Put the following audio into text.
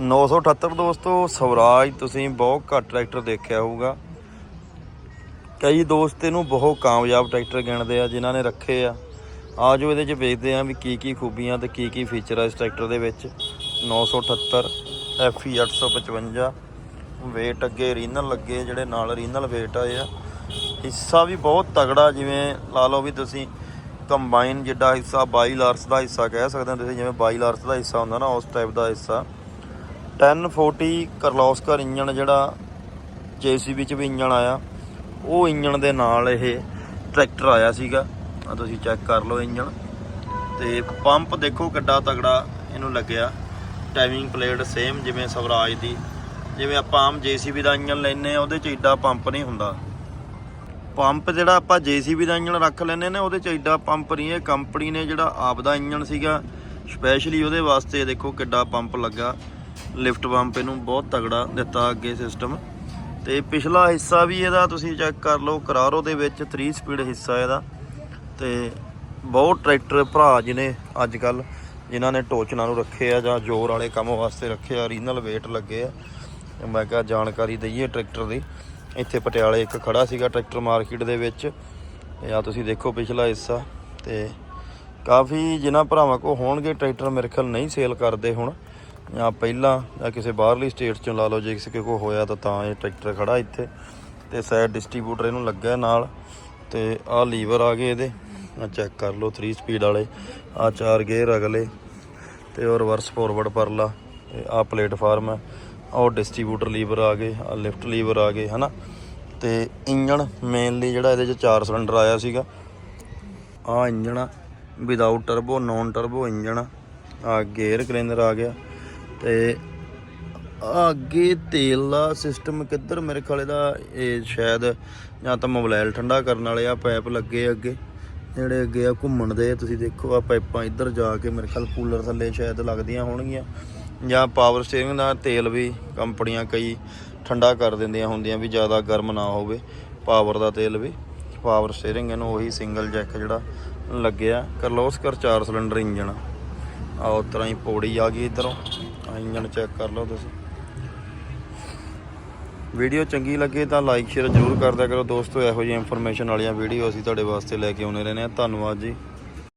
978 ਦੋਸਤੋ, ਸਵਰਾਜ, ਤੁਸੀਂ ਬਹੁਤ ਘੱਟ ਟਰੈਕਟਰ ਦੇਖਿਆ ਹੋਊਗਾ। ਕਈ ਦੋਸਤ ਇਹਨੂੰ ਬਹੁਤ ਕਾਮਯਾਬ ਟਰੈਕਟਰ ਗਿਣਦੇ ਆ, ਜਿਨ੍ਹਾਂ ਨੇ ਰੱਖੇ ਆ। ਆਜੋ ਇਹਦੇ 'ਚ ਵੇਖਦੇ ਆ ਵੀ ਕੀ ਕੀ ਖੂਬੀਆਂ ਤੇ ਕੀ ਕੀ ਫੀਚਰ ਆ ਇਸ ਟਰੈਕਟਰ ਦੇ ਵਿੱਚ। 978 FE 855 ਵੇਟ ਅੱਗੇ ਰੀਨਲ ਲੱਗੇ, ਜਿਹੜੇ ਨਾਲ ਰੀਨਲ ਵੇਟ ਆਏ ਆ। ਹਿੱਸਾ ਵੀ ਬਹੁਤ ਤਗੜਾ ਜਿਵੇਂ ਲਾ ਲਓ ਵੀ ਤੁਸੀਂ ਕੰਬਾਈਨ ਜਿੱਡਾ ਹਿੱਸਾ 22 ਲਾਰਸ ਦਾ ਹਿੱਸਾ ਕਹਿ ਸਕਦੇ ਹੋ ਤੁਸੀਂ, ਜਿਵੇਂ 22 ਲਾਰਸ ਦਾ ਹਿੱਸਾ ਹੁੰਦਾ ਨਾ, ਉਸ ਟਾਈਪ ਦਾ ਹਿੱਸਾ। 1040 ਕਰਲੋਸਕਰ ਇੰਜਣ ਜਿਹੜਾ JCB ਚ ਵੀ ਇੰਜਣ ਆਇਆ, ਉਹ ਇੰਜਣ ਦੇ ਨਾਲ ਇਹ ਟਰੈਕਟਰ ਆਇਆ ਸੀਗਾ। ਆ ਤੁਸੀਂ ਚੈੱਕ ਕਰ ਲਓ ਇੰਜਣ ਤੇ ਪੰਪ ਦੇਖੋ ਕਿੱਡਾ ਤਗੜਾ ਇਹਨੂੰ ਲੱਗਿਆ। ਟਾਈਮਿੰਗ ਪਲੇਟ ਸੇਮ ਜਿਵੇਂ ਸਵਰਾਜ ਦੀ। ਜਿਵੇਂ ਆਪਾਂ ਆਮ JCB ਦਾ ਇੰਜਨ ਲੈਨੇ ਆ ਉਹਦੇ ਚ ਏਡਾ ਪੰਪ ਨਹੀਂ ਹੁੰਦਾ। ਪੰਪ ਜਿਹੜਾ ਆਪਾਂ JCB ਦਾ ਇੰਜਨ ਰੱਖ ਲੈਨੇ ਨੇ, ਉਹਦੇ ਚ ਏਡਾ ਪੰਪ ਨਹੀਂ ਇਹ ਕੰਪਨੀ ਨੇ ਜਿਹੜਾ ਆਪ ਦਾ ਇੰਜਨ ਸੀਗਾ ਸਪੈਸ਼ਲੀ ਉਹਦੇ ਵਾਸਤੇ ਦੇਖੋ ਕਿੱਡਾ ਪੰਪ ਲੱਗਾ। ਲਿਫਟ ਪੰਪ ਇਹਨੂੰ ਬਹੁਤ ਤਗੜਾ ਦਿੱਤਾ ਅੱਗੇ ਸਿਸਟਮ। ਤੇ ਪਿਛਲਾ ਹਿੱਸਾ ਵੀ ਇਹਦਾ ਤੁਸੀਂ ਚੈੱਕ ਕਰ ਲਓ, ਕਰਾਰੋ ਦੇ ਵਿੱਚ 3 ਸਪੀਡ ਹਿੱਸਾ ਇਹਦਾ। ਤੇ ਬਹੁਤ ਟਰੈਕਟਰ ਭਰਾ ਜਿਹਨੇ ਅੱਜ ਕੱਲ ਜਿਨ੍ਹਾਂ ਨੇ ਟੋਚਨਾਂ ਨੂੰ ਰੱਖੇ ਆ ਜਾਂ ਜ਼ੋਰ ਵਾਲੇ ਕੰਮ ਵਾਸਤੇ ਰੱਖੇ ਆ ਰੀਨਲ ਵੇਟ ਲੱਗੇ ਆ। ਮੈਂ ਕਿਹਾ ਜਾਣਕਾਰੀ ਦਈਏ ਟਰੈਕਟਰ ਦੀ। ਇੱਥੇ ਪਟਿਆਲੇ ਇੱਕ ਖੜਾ ਸੀਗਾ ਟਰੈਕਟਰ ਮਾਰਕੀਟ ਦੇ ਵਿੱਚ। ਤੇ ਆ ਤੁਸੀਂ ਦੇਖੋ ਪਿਛਲਾ ਹਿੱਸਾ। ਤੇ ਕਾਫੀ ਜਿਨ੍ਹਾਂ ਭਰਾਵਾਂ ਕੋ ਹੋਣਗੇ ਟਰੈਕਟਰ, ਮੇਰੇ ਖਿਆਲ ਨਹੀਂ ਸੇਲ ਕਰਦੇ ਹੁਣ। ਜਾਂ ਪਹਿਲਾਂ ਜਾਂ ਕਿਸੇ ਬਾਹਰਲੀ ਸਟੇਟ ਚੋਂ ਲਾ ਲਓ, ਜੇ ਕਿਸੇ ਕੋ ਹੋਇਆ ਤਾਂ ਤਾਂ ਇਹ ਟਰੈਕਟਰ ਖੜਾ ਇੱਥੇ ਤੇ ਸਾਈਡ ਡਿਸਟ੍ਰੀਬਿਊਟਰ ਇਹਨੂੰ ਲੱਗਾ ਨਾਲ ਤੇ ਆਹ ਲੀਵਰ ਆ ਗਏ ਇਹਦੇ। ਆ ਚੈੱਕ ਕਰ ਲਓ 3 ਸਪੀਡ ਵਾਲੇ ਆ ਚਾਰ ਗੇਅਰ ਅਗਲੇ ਤੇ ਉਹ ਰਿਵਰਸ ਫਾਰਵਰਡ ਪਰਲਾ ਤੇ ਆ ਪਲੇਟਫਾਰਮ ਹੈ। ਉਹ ਡਿਸਟ੍ਰੀਬਿਊਟਰ ਲੀਵਰ ਆ ਗਏ ਆ ਲਿਫਟ ਲੀਵਰ ਆ ਗਏ, ਹਨਾ? ਤੇ ਇੰਜਣ ਮੇਨਲੀ ਜਿਹੜਾ ਇਹਦੇ ਚ ਚਾਰ ਸਿਲੰਡਰ ਆਇਆ ਸੀਗਾ। ਆ ਇੰਜਣ ਆ without turbo non turbo engine ਆ ਗੇਅਰ ਕਲੈਂਡਰ ਆ ਗਿਆ। ਤੇ ਅੱਗੇ ਤੇਲ ਦਾ ਸਿਸਟਮ ਕਿੱਧਰ ਮੇਰੇ ਖਿਆਲ ਇਹਦਾ, ਇਹ ਸ਼ਾਇਦ ਜਾਂ ਤਾਂ ਮੋਬਾਈਲ ਠੰਡਾ ਕਰਨ ਵਾਲੇ ਆ ਪਾਈਪ ਲੱਗੇ ਅੱਗੇ, ਜਿਹੜੇ ਅੱਗੇ ਆ ਘੁੰਮਣ ਦੇ, ਤੁਸੀਂ ਦੇਖੋ ਆ ਪਾਈਪਾਂ ਇੱਧਰ ਜਾ ਕੇ ਮੇਰੇ ਖਿਆਲ ਕੂਲਰ ਥੱਲੇ ਸ਼ਾਇਦ ਲੱਗਦੀਆਂ ਹੋਣਗੀਆਂ, ਜਾਂ ਪਾਵਰ ਸਟੀਅਰਿੰਗ ਦਾ ਤੇਲ ਵੀ ਕੰਪਨੀਆਂ ਕਈ ਠੰਡਾ ਕਰ ਦਿੰਦੀਆਂ ਹੁੰਦੀਆਂ ਵੀ ਜ਼ਿਆਦਾ ਗਰਮ ਨਾ ਹੋਵੇ ਪਾਵਰ ਦਾ ਤੇਲ ਵੀ ਪਾਵਰ ਸਟੀਅਰਿੰਗ ਇਹਨੂੰ ਉਹੀ ਸਿੰਗਲ ਜੈਕ ਜਿਹੜਾ ਲੱਗਿਆ, ਕਰਲੋਸਕਰ 4 ਸਿਲੰਡਰ ਇੰਜਣ ਆ ਉਸ ਤਰ੍ਹਾਂ ਹੀ ਪੌੜੀ ਆ ਗਈ ਇਧਰੋਂ। ਇੰਜਨ ਚੈੱਕ ਕਰ ਲਓ ਤੁਸੀਂ। ਵੀਡੀਓ ਚੰਗੀ ਲੱਗੇ ਤਾਂ ਲਾਈਕ ਸ਼ੇਅਰ ਜ਼ਰੂਰ ਕਰਦਿਆ ਕਰੋ। ਦੋਸਤੋ, ਇਹੋ ਜਿਹੀ ਇਨਫੋਰਮੇਸ਼ਨ ਵਾਲੀਆਂ ਵੀਡੀਓ ਅਸੀਂ ਤੁਹਾਡੇ ਵਾਸਤੇ ਲੈ ਕੇ ਆਉਂਦੇ ਰਹਿੰਦੇ ਹਾਂ। ਧੰਨਵਾਦ ਜੀ।